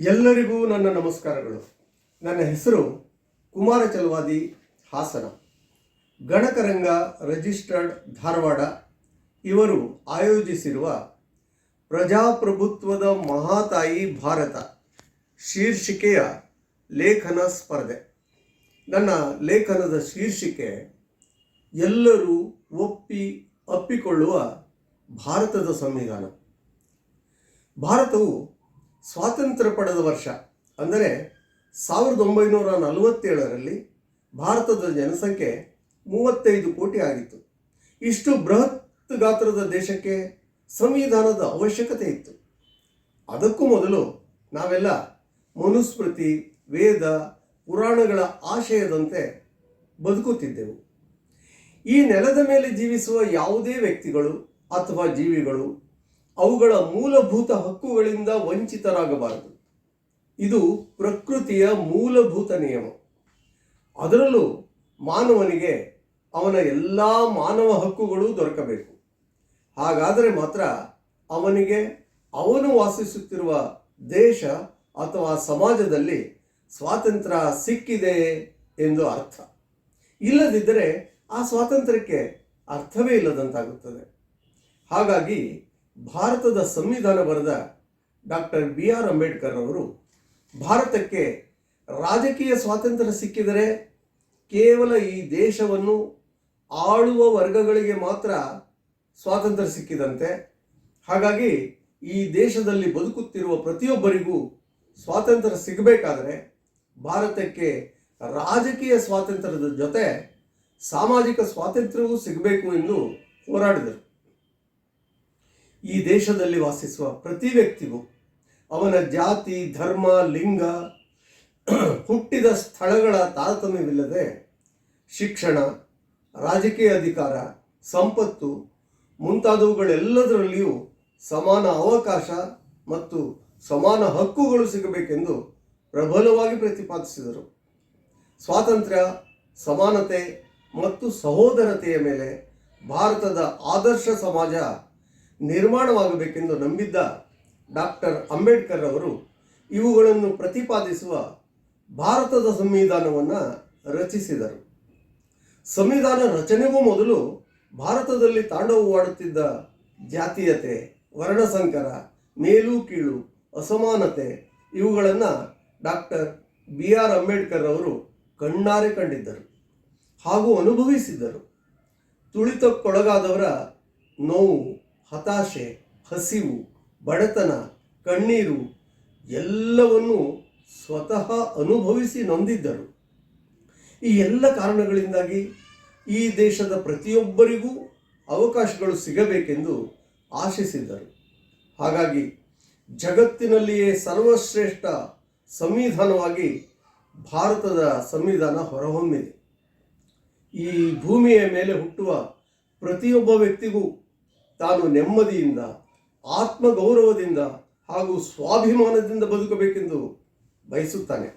ಎಲ್ಲರಿಗೂ ನನ್ನ ನಮಸ್ಕಾರಗಳು. ನನ್ನ ಹೆಸರು ಕುಮಾರ ಚಲವಾದಿ ಹಾಸನ. ಗಣಕರಂಗ ರಿಜಿಸ್ಟರ್ಡ್ ಧಾರವಾಡ. ಇವರು ಆಯೋಜಿಸಿರುವ ಪ್ರಜಾಪ್ರಭುತ್ವದ ಮಹಾತಾಯಿ ಭಾರತ ಶೀರ್ಷಿಕೆಯ ಲೇಖನ ಸ್ಪರ್ಧೆ. ನನ್ನ ಲೇಖನದ ಶೀರ್ಷಿಕೆ, ಎಲ್ಲರೂ ಒಪ್ಪಿ ಅಪ್ಪಿಕೊಳ್ಳುವ ಭಾರತದ ಸಂವಿಧಾನ. ಭಾರತವು ಸ್ವಾತಂತ್ರ್ಯ ಪಡೆದ ವರ್ಷ ಅಂದರೆ ಸಾವಿರದ ಒಂಬೈನೂರ ನಲವತ್ತೇಳರಲ್ಲಿ ಭಾರತದ ಜನಸಂಖ್ಯೆ ಮೂವತ್ತೈದು ಕೋಟಿ ಆಗಿತ್ತು. ಇಷ್ಟು ಬೃಹತ್ ಗಾತ್ರದ ದೇಶಕ್ಕೆ ಸಂವಿಧಾನದ ಅವಶ್ಯಕತೆ ಇತ್ತು. ಅದಕ್ಕೂ ಮೊದಲು ನಾವೆಲ್ಲ ಮನುಸ್ಮೃತಿ, ವೇದ, ಪುರಾಣಗಳ ಆಶಯದಂತೆ ಬದುಕುತ್ತಿದ್ದೆವು. ಈ ನೆಲದ ಮೇಲೆ ಜೀವಿಸುವ ಯಾವುದೇ ವ್ಯಕ್ತಿಗಳು ಅಥವಾ ಜೀವಿಗಳು ಅವುಗಳ ಮೂಲಭೂತ ಹಕ್ಕುಗಳಿಂದ ವಂಚಿತರಾಗಬಾರದು. ಇದು ಪ್ರಕೃತಿಯ ಮೂಲಭೂತ ನಿಯಮ. ಅದರಲ್ಲೂ ಮಾನವನಿಗೆ ಅವನ ಎಲ್ಲ ಮಾನವ ಹಕ್ಕುಗಳು ದೊರಕಬೇಕು. ಹಾಗಾದರೆ ಮಾತ್ರ ಅವನಿಗೆ ಅವನು ವಾಸಿಸುತ್ತಿರುವ ದೇಶ ಅಥವಾ ಸಮಾಜದಲ್ಲಿ ಸ್ವಾತಂತ್ರ್ಯ ಸಿಕ್ಕಿದೆ ಎಂದು ಅರ್ಥ. ಇಲ್ಲದಿದ್ದರೆ ಆ ಸ್ವಾತಂತ್ರ್ಯಕ್ಕೆ ಅರ್ಥವೇ ಇಲ್ಲದಂತಾಗುತ್ತದೆ. ಹಾಗಾಗಿ ಭಾರತದ ಸಂವಿಧಾನ ಬರೆದ ಡಾಕ್ಟರ್ ಬಿ ಆರ್ ಅಂಬೇಡ್ಕರ್ ಅವರು ಭಾರತಕ್ಕೆ ರಾಜಕೀಯ ಸ್ವಾತಂತ್ರ್ಯ ಸಿಕ್ಕಿದರೆ ಕೇವಲ ಈ ದೇಶವನ್ನು ಆಳುವ ವರ್ಗಗಳಿಗೆ ಮಾತ್ರ ಸ್ವಾತಂತ್ರ್ಯ ಸಿಕ್ಕಿದಂತೆ. ಹಾಗಾಗಿ ಈ ದೇಶದಲ್ಲಿ ಬದುಕುತ್ತಿರುವ ಪ್ರತಿಯೊಬ್ಬರಿಗೂ ಸ್ವಾತಂತ್ರ್ಯ ಸಿಗಬೇಕಾದರೆ ಭಾರತಕ್ಕೆ ರಾಜಕೀಯ ಸ್ವಾತಂತ್ರ್ಯದ ಜೊತೆ ಸಾಮಾಜಿಕ ಸ್ವಾತಂತ್ರ್ಯವೂ ಸಿಗಬೇಕು ಎಂದು ಹೋರಾಡಿದರು. ಈ ದೇಶದಲ್ಲಿ ವಾಸಿಸುವ ಪ್ರತಿ ವ್ಯಕ್ತಿಗೂ ಅವನ ಜಾತಿ, ಧರ್ಮ, ಲಿಂಗ, ಹುಟ್ಟಿದ ಸ್ಥಳಗಳ ತಾರತಮ್ಯವಿಲ್ಲದೆ ಶಿಕ್ಷಣ, ರಾಜಕೀಯ ಅಧಿಕಾರ, ಸಂಪತ್ತು ಮುಂತಾದವುಗಳೆಲ್ಲದರಲ್ಲಿಯೂ ಸಮಾನ ಅವಕಾಶ ಮತ್ತು ಸಮಾನ ಹಕ್ಕುಗಳು ಸಿಗಬೇಕೆಂದು ಪ್ರಬಲವಾಗಿ ಪ್ರತಿಪಾದಿಸಿದರು. ಸ್ವಾತಂತ್ರ್ಯ, ಸಮಾನತೆ ಮತ್ತು ಸಹೋದರತೆಯ ಮೇಲೆ ಭಾರತದ ಆದರ್ಶ ಸಮಾಜ ನಿರ್ಮಾಣವಾಗಬೇಕೆಂದು ನಂಬಿದ್ದ ಡಾಕ್ಟರ್ ಅಂಬೇಡ್ಕರ್ ಅವರು ಇವುಗಳನ್ನು ಪ್ರತಿಪಾದಿಸುವ ಭಾರತದ ಸಂವಿಧಾನವನ್ನು ರಚಿಸಿದರು. ಸಂವಿಧಾನ ರಚನೆಗೂ ಮೊದಲು ಭಾರತದಲ್ಲಿ ತಾಂಡವವಾಡುತ್ತಿದ್ದ ಜಾತೀಯತೆ, ವರ್ಣಸಂಕರ, ಮೇಲು ಕೀಳು, ಅಸಮಾನತೆ ಇವುಗಳನ್ನು ಡಾಕ್ಟರ್ ಬಿ ಆರ್ ಅಂಬೇಡ್ಕರ್ ಅವರು ಕಣ್ಣಾರೆ ಕಂಡಿದ್ದರು ಹಾಗೂ ಅನುಭವಿಸಿದ್ದರು. ತುಳಿತಕ್ಕೊಳಗಾದವರ ನೋವು ಹತಾಶೆ, ಹಸಿವು, ಬಡತನ, ಕಣ್ಣೀರು ಎಲ್ಲವನ್ನು ಸ್ವತಃ ಅನುಭವಿಸಿ ನೊಂದಿದ್ದರು. ಈ ಎಲ್ಲ ಕಾರಣಗಳಿಂದಾಗಿ ಈ ದೇಶದ ಪ್ರತಿಯೊಬ್ಬರಿಗೂ ಅವಕಾಶಗಳು ಸಿಗಬೇಕೆಂದು ಆಶಿಸಿದ್ದರು ಹಾಗಾಗಿ ಜಗತ್ತಿನಲ್ಲಿಯೇ ಸರ್ವಶ್ರೇಷ್ಠ ಸಂವಿಧಾನವಾಗಿ ಭಾರತದ ಸಂವಿಧಾನ ಹೊರಹೊಮ್ಮಿದೆ. ಈ ಭೂಮಿಯ ಮೇಲೆ ಹುಟ್ಟುವ ಪ್ರತಿಯೊಬ್ಬ ವ್ಯಕ್ತಿಗೂ ತಾನು ನೆಮ್ಮದಿಯಿಂದ, ಆತ್ಮಗೌರವದಿಂದ ಹಾಗೂ ಸ್ವಾಭಿಮಾನದಿಂದ ಬದುಕಬೇಕೆಂದು ಬಯಸುತ್ತಾನೆ.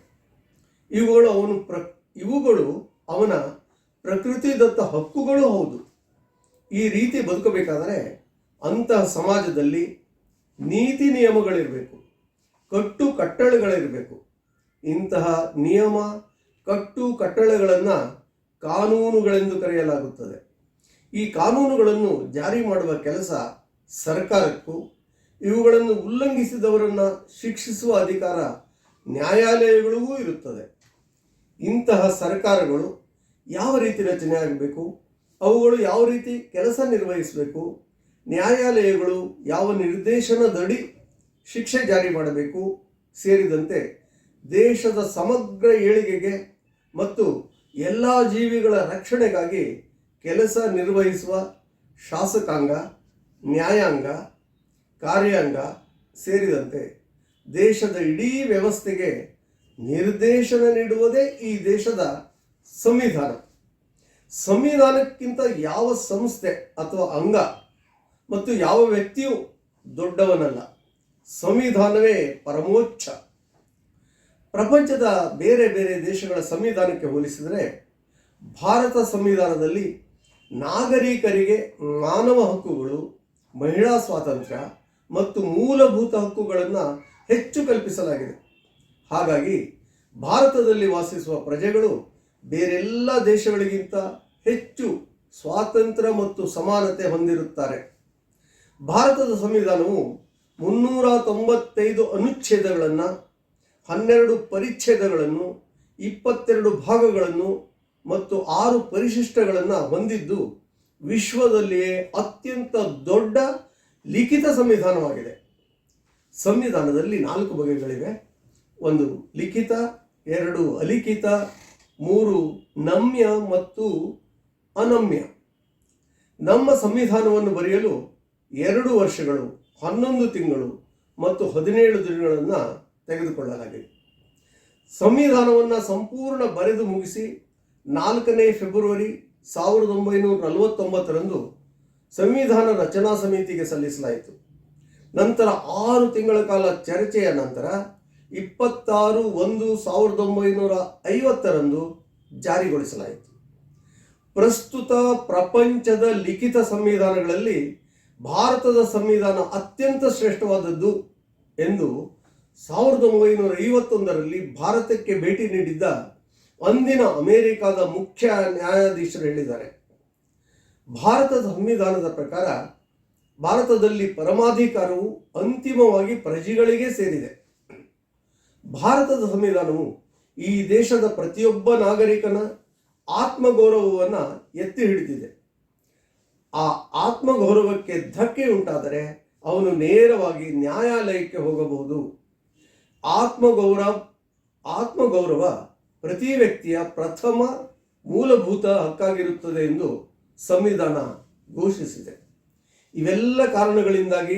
ಇವುಗಳು ಅವನು ಪ್ರ, ಇವುಗಳು ಅವನ ಪ್ರಕೃತಿದತ್ತ ಹಕ್ಕುಗಳು ಹೌದು. ಈ ರೀತಿ ಬದುಕಬೇಕಾದರೆ ಅಂತಹ ಸಮಾಜದಲ್ಲಿ ನೀತಿ ನಿಯಮಗಳಿರಬೇಕು, ಕಟ್ಟು ಕಟ್ಟಳೆಗಳಿರಬೇಕು. ಇಂತಹ ನಿಯಮ, ಕಟ್ಟು ಕಟ್ಟಳೆಗಳನ್ನು ಕಾನೂನುಗಳೆಂದು ಕರೆಯಲಾಗುತ್ತದೆ. ಈ ಕಾನೂನುಗಳನ್ನು ಜಾರಿ ಮಾಡುವ ಕೆಲಸ ಸರ್ಕಾರಕ್ಕೂ, ಇವುಗಳನ್ನು ಉಲ್ಲಂಘಿಸಿದವರನ್ನು ಶಿಕ್ಷಿಸುವ ಅಧಿಕಾರ ನ್ಯಾಯಾಲಯಗಳಿಗೂ ಇರುತ್ತದೆ. ಇಂತಹ ಸರ್ಕಾರಗಳು ಯಾವ ರೀತಿ ರಚನೆ ಆಗಬೇಕು, ಅವುಗಳು ಯಾವ ರೀತಿ ಕೆಲಸ ನಿರ್ವಹಿಸಬೇಕು, ನ್ಯಾಯಾಲಯಗಳು ಯಾವ ನಿರ್ದೇಶನದಡಿ ಶಿಕ್ಷೆ ಜಾರಿ ಮಾಡಬೇಕು ಸೇರಿದಂತೆ ದೇಶದ ಸಮಗ್ರ ಏಳಿಗೆಗೆ ಮತ್ತು ಎಲ್ಲ ಜೀವಿಗಳ ರಕ್ಷಣೆಗಾಗಿ ಕೆಲಸ ನಿರ್ವಹಿಸುವ ಶಾಸಕಾಂಗ, ನ್ಯಾಯಾಂಗ, ಕಾರ್ಯಾಂಗ ಸೇರಿದಂತೆ ದೇಶದ ಇಡೀ ವ್ಯವಸ್ಥೆಗೆ ನಿರ್ದೇಶನ ನೀಡುವುದೇ ಈ ದೇಶದ ಸಂವಿಧಾನ. ಸಂವಿಧಾನಕ್ಕಿಂತ ಯಾವ ಸಂಸ್ಥೆ ಅಥವಾ ಅಂಗ ಮತ್ತು ಯಾವ ವ್ಯಕ್ತಿಯೂ ದೊಡ್ಡವನಲ್ಲ. ಸಂವಿಧಾನವೇ ಪರಮೋಚ್ಚ ಪ್ರಪಂಚದ ಬೇರೆ ಬೇರೆ ದೇಶಗಳ ಸಂವಿಧಾನಕ್ಕೆ ಹೋಲಿಸಿದರೆ ಭಾರತ ಸಂವಿಧಾನದಲ್ಲಿ ನಾಗರಿಕರಿಗೆ ಮಾನವ ಹಕ್ಕುಗಳು, ಮಹಿಳಾ ಸ್ವಾತಂತ್ರ್ಯ ಮತ್ತು ಮೂಲಭೂತ ಹಕ್ಕುಗಳನ್ನು ಹೆಚ್ಚು ಕಲ್ಪಿಸಲಾಗಿದೆ. ಹಾಗಾಗಿ ಭಾರತದಲ್ಲಿ ವಾಸಿಸುವ ಪ್ರಜೆಗಳು ಬೇರೆಲ್ಲ ದೇಶಗಳಿಗಿಂತ ಹೆಚ್ಚು ಸ್ವಾತಂತ್ರ್ಯ ಮತ್ತು ಸಮಾನತೆ ಹೊಂದಿರುತ್ತಾರೆ. ಭಾರತದ ಸಂವಿಧಾನವು ಮುನ್ನೂರ ತೊಂಬತ್ತೈದು ಅನುಚ್ಛೇದಗಳನ್ನು, ಹನ್ನೆರಡು ಪರಿಚ್ಛೇದಗಳನ್ನು, ಇಪ್ಪತ್ತೆರಡು ಭಾಗಗಳನ್ನು ಮತ್ತು ಆರು ಪರಿಶಿಷ್ಟಗಳನ್ನು ಹೊಂದಿದ್ದು ವಿಶ್ವದಲ್ಲಿಯೇ ಅತ್ಯಂತ ದೊಡ್ಡ ಲಿಖಿತ ಸಂವಿಧಾನವಾಗಿದೆ. ಸಂವಿಧಾನದಲ್ಲಿ ನಾಲ್ಕು ಬಗೆಗಳಿವೆ. ಒಂದು ಲಿಖಿತ, ಎರಡು ಅಲಿಖಿತ, ಮೂರು ನಮ್ಯ ಮತ್ತು ಅನಮ್ಯ. ನಮ್ಮ ಸಂವಿಧಾನವನ್ನು ಬರೆಯಲು ಎರಡು ವರ್ಷಗಳು, ಹನ್ನೊಂದು ತಿಂಗಳು ಮತ್ತು ಹದಿನೇಳು ದಿನಗಳನ್ನು ತೆಗೆದುಕೊಳ್ಳಲಾಗಿದೆ. ಸಂವಿಧಾನವನ್ನು ಸಂಪೂರ್ಣ ಬರೆದು ಮುಗಿಸಿ ನಾಲ್ಕನೇ ಫೆಬ್ರವರಿ ಸಾವಿರದ ಒಂಬೈನೂರ ನಲವತ್ತೊಂಬತ್ತರಂದು ಸಂವಿಧಾನ ರಚನಾ ಸಮಿತಿಗೆ ಸಲ್ಲಿಸಲಾಯಿತು. ನಂತರ ಆರು ತಿಂಗಳ ಕಾಲ ಚರ್ಚೆಯ ನಂತರ ಇಪ್ಪತ್ತಾರು ಒಂದು ಸಾವಿರದ ಒಂಬೈನೂರ ಐವತ್ತರಂದು ಜಾರಿಗೊಳಿಸಲಾಯಿತು. ಪ್ರಸ್ತುತ ಪ್ರಪಂಚದ ಲಿಖಿತ ಸಂವಿಧಾನಗಳಲ್ಲಿ ಭಾರತದ ಸಂವಿಧಾನ ಅತ್ಯಂತ ಶ್ರೇಷ್ಠವಾದದ್ದು ಎಂದು ಸಾವಿರದ ಒಂಬೈನೂರ ಐವತ್ತೊಂದರಲ್ಲಿ ಭಾರತಕ್ಕೆ ಭೇಟಿ ನೀಡಿದ್ದ ಅಂದಿನ ಅಮೆರಿಕದ ಮುಖ್ಯ ನ್ಯಾಯಾಧೀಶರು ಹೇಳಿದ್ದಾರೆ. ಭಾರತದ ಸಂವಿಧಾನದ ಪ್ರಕಾರ ಭಾರತದಲ್ಲಿ ಪರಮಾಧಿಕಾರವು ಅಂತಿಮವಾಗಿ ಪ್ರಜೆಗಳಿಗೆ ಸೇರಿದೆ. ಭಾರತದ ಸಂವಿಧಾನವು ಈ ದೇಶದ ಪ್ರತಿಯೊಬ್ಬ ನಾಗರಿಕನ ಆತ್ಮಗೌರವವನ್ನು ಎತ್ತಿ ಹಿಡಿದಿದೆ. ಆ ಆತ್ಮಗೌರವಕ್ಕೆ ಧಕ್ಕೆ ಉಂಟಾದರೆ ಅವನು ನೇರವಾಗಿ ನ್ಯಾಯಾಲಯಕ್ಕೆ ಹೋಗಬಹುದು. ಆತ್ಮಗೌರವ ಆತ್ಮಗೌರವ ಪ್ರತಿ ವ್ಯಕ್ತಿಯ ಪ್ರಥಮ ಮೂಲಭೂತ ಹಕ್ಕಾಗಿರುತ್ತದೆ ಎಂದು ಸಂವಿಧಾನ ಘೋಷಿಸಿದೆ. ಇವೆಲ್ಲ ಕಾರಣಗಳಿಂದಾಗಿ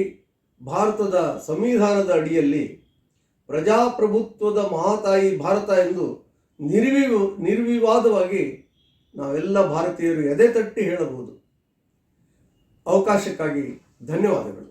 ಭಾರತದ ಸಂವಿಧಾನದ ಅಡಿಯಲ್ಲಿ ಪ್ರಜಾಪ್ರಭುತ್ವದ ಮಹಾತಾಯಿ ಭಾರತ ಎಂದು ನಿರ್ವಿ ನಿರ್ವಿವಾದವಾಗಿ ನಾವೆಲ್ಲ ಭಾರತೀಯರು ಎದೆ ತಟ್ಟಿ ಹೇಳಬಹುದು. ಅವಕಾಶಕ್ಕಾಗಿ ಧನ್ಯವಾದಗಳು.